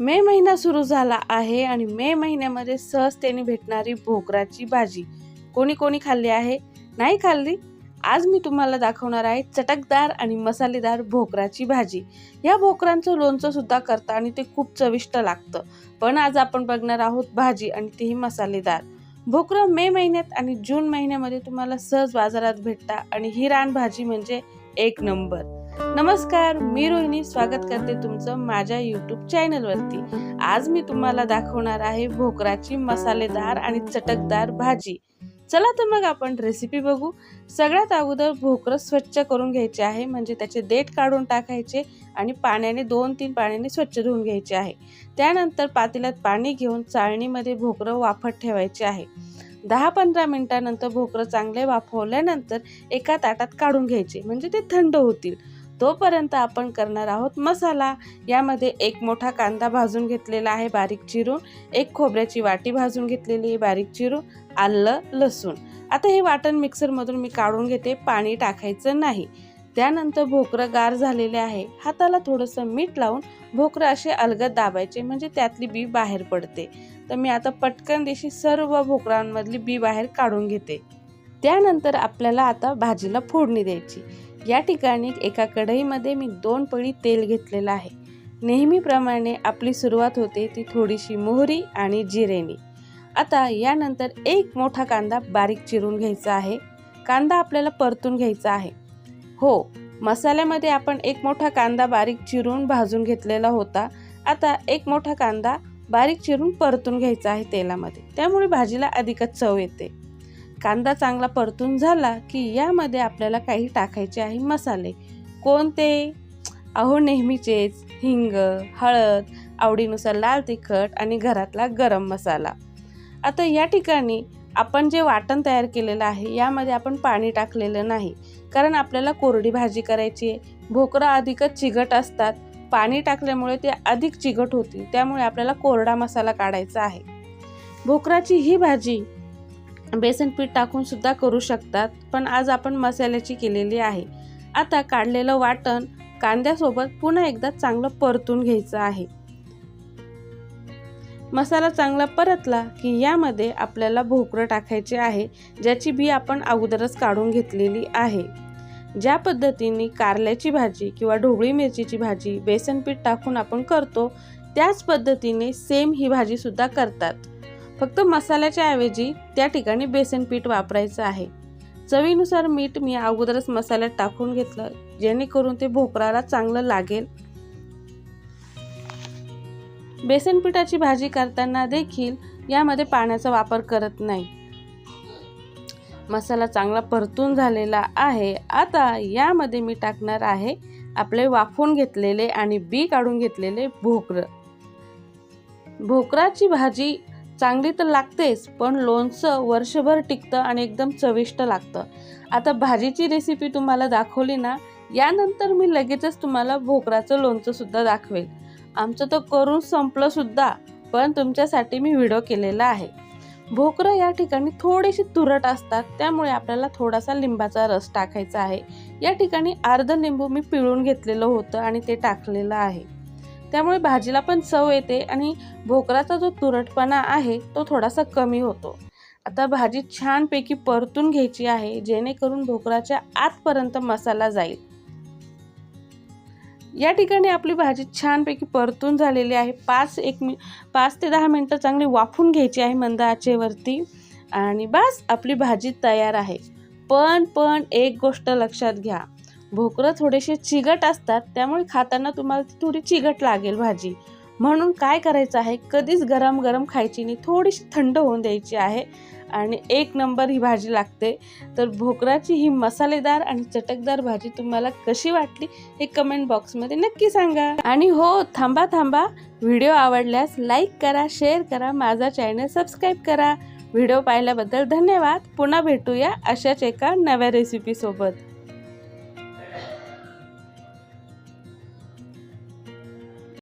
मे महिना सुरू झाला आहे आणि मे महिन्यामध्ये सहजतेने भेटणारी भोकराची भाजी. कोणी कोणी खाल्ली आहे? नाही खाल्ली? आज मी तुम्हाला दाखवणार आहे चटकदार आणि मसालेदार भोकराची भाजी. या भोकरांचं लोणचं सुद्धा करता आणि ते खूप चविष्ट लागतं. पण आज आपण बघणार आहोत भाजी आणि तीही मसालेदार. भोकरं मे महिन्यात आणि जून महिन्यामध्ये तुम्हाला सहज बाजारात भेटता आणि ही रानभाजी म्हणजे एक नंबर. नमस्कार मी रोहिणी. स्वागत करते तुमचं माझ्या यूट्यूब चॅनलवरती आज मी तुम्हाला दाखवणार आहे भोकराची मसालेदार आणि चटकदार भाजी. चला तर मग आपण रेसिपी बघू. सगळ्यात अगोदर भोकरं स्वच्छ करून घ्यायचे आहे म्हणजे त्याचे देठ काढून टाकायचे आणि पाण्याने दोन तीन पाण्याने स्वच्छ धुवून घ्यायचे आहे. त्यानंतर पातेल्यात पाणी घेऊन चाळणीमध्ये भोकरं वाफत ठेवायचे आहे. दहा पंधरा मिनिटानंतर भोकरं चांगले वाफवल्यानंतर एका ताटात काढून घ्यायचे म्हणजे ते थंड होतील. तोपर्यंत आपण करणार आहोत मसाला. यामध्ये एक मोठा कांदा भाजून घेतलेला आहे बारीक चिरून. एक खोबऱ्याची वाटी भाजून घेतलेली आहे बारीक चिरून. आलं लसूण. आता हे वाटण मिक्सरमधून मी काढून घेते पाणी टाकायचं नाही. त्यानंतर भोकरं गार झालेले आहे. हाताला थोडंसं मीठ लावून भोकरं असे अलगद दाबायचे म्हणजे त्यातली बी बाहेर पडते. तर मी आता पटकन देशी सर्व भोकरांमधली बी बाहेर काढून घेते. त्यानंतर आपल्याला आता भाजीला फोडणी द्यायची. या ठिकाणी एका कढईमध्ये मी दोन पळी तेल घेतलेलं आहे. नेहमीप्रमाणे आपली सुरुवात होते ती थोडीशी मोहरी आणि जिरेनी. आता यानंतर एक मोठा कांदा बारीक चिरून घ्यायचा आहे. कांदा आपल्याला परतून घ्यायचा आहे. हो मसाल्यामध्ये आपण एक मोठा कांदा बारीक चिरून भाजून घेतलेला होता. आता एक मोठा कांदा बारीक चिरून परतून घ्यायचा आहे तेलामध्ये. त्यामुळे भाजीला अधिकच चव येते. कांदा चांगला परतून झाला की यामध्ये आपल्याला काही टाकायचे आहे मसाले. कोणते? अहो नेहमीचेच. हिंग हळद आवडीनुसार लाल तिखट आणि घरातला गरम मसाला. आता या ठिकाणी आपण जे वाटण तयार केलेलं आहे यामध्ये आपण पाणी टाकलेलं नाही. कारण आपल्याला कोरडी भाजी करायची आहे. भोकरं अधिकच चिघट असतात. पाणी टाकल्यामुळे ते अधिक चिघट होतील. त्यामुळे आपल्याला कोरडा मसाला काढायचा आहे. भोकराची ही भाजी बेसन पीठ टाकून सुद्धा करू शकतात पण आज आपण मसाल्याची केलेली आहे. आता काढलेलं वाटण कांद्यासोबत पुन्हा एकदा चांगलं परतून घ्यायचं आहे. मसाला चांगला परतला की यामध्ये आपल्याला भोकरं टाकायचे आहे ज्याची बी आपण अगोदरच काढून घेतलेली आहे. ज्या पद्धतीने कारल्याची भाजी किंवा ढोबळी मिरचीची भाजी बेसन पीठ टाकून आपण करतो त्याच पद्धतीने सेम ही भाजीसुद्धा करतात. फक्त मसाल्याच्या ऐवजी त्या ठिकाणी बेसन पीठ वापरायचं आहे. चवीनुसार मीठ मी अगोदरच मसाल्यात टाकून घेतलं जेणेकरून ते भोकराला चांगलं लागेल. बेसन पिठाची भाजी करताना देखील यामध्ये पाण्याचा वापर करत नाही. मसाला चांगला परतून झालेला आहे. आता यामध्ये मी टाकणार आहे आपले वाफून घेतलेले आणि बी काढून घेतलेले भोकरं. भोकराची भाजी चांगली तर लागतेच पण लोणचं वर्षभर टिकतं आणि एकदम चविष्ट लागतं. आता भाजीची रेसिपी तुम्हाला दाखवली ना यानंतर मी लगेचच तुम्हाला भोकराचं लोणचंसुद्धा दाखवेल. आमचं तर करून संपलंसुद्धा पण तुमच्यासाठी मी व्हिडिओ केलेला आहे. भोकरं या ठिकाणी थोडीशी तुरट असतात त्यामुळे आपल्याला थोडासा लिंबाचा रस टाकायचा आहे. या ठिकाणी अर्ध लिंबू मी पिळून घेतलेलं होतं आणि ते टाकलेलं आहे. त्यामुळे भाजीला पण चव येते आणि भोकराचा जो तुरटपणा आहे तो थोडासा कमी होतो. आता भाजी छानपैकी परतून घ्यायची आहे जेणेकरून भोकराच्या आतपर्यंत मसाला जाईल. या ठिकाणी आपली भाजी छानपैकी परतून झालेली आहे. पाच एक मि पाच ते दहा मिनटं चांगली वाफून घ्यायची आहे मंद आचेवरती आणि बस आपली भाजी तयार आहे. पण पण एक गोष्ट लक्षात घ्या. भोकरं थोडेसे चिगट असतात त्यामुळे खाताना तुम्हाला ती थोडी चिगट लागेल भाजी. म्हणून काय करायचं आहे कधीच गरम गरम खायची नाही थोडीशी थंड होऊन द्यायची आहे आणि एक नंबर ही भाजी लागते. तर भोकराची ही मसालेदार आणि चटकदार भाजी तुम्हाला कशी वाटली हे कमेंट बॉक्समध्ये नक्की सांगा. आणि हो थांबा थांबा व्हिडिओ आवडल्यास लाईक करा शेअर करा माझा चॅनल सबस्क्राईब करा. व्हिडिओ पाहिल्याबद्दल धन्यवाद. पुन्हा भेटूया अशाच एका नव्या रेसिपीसोबत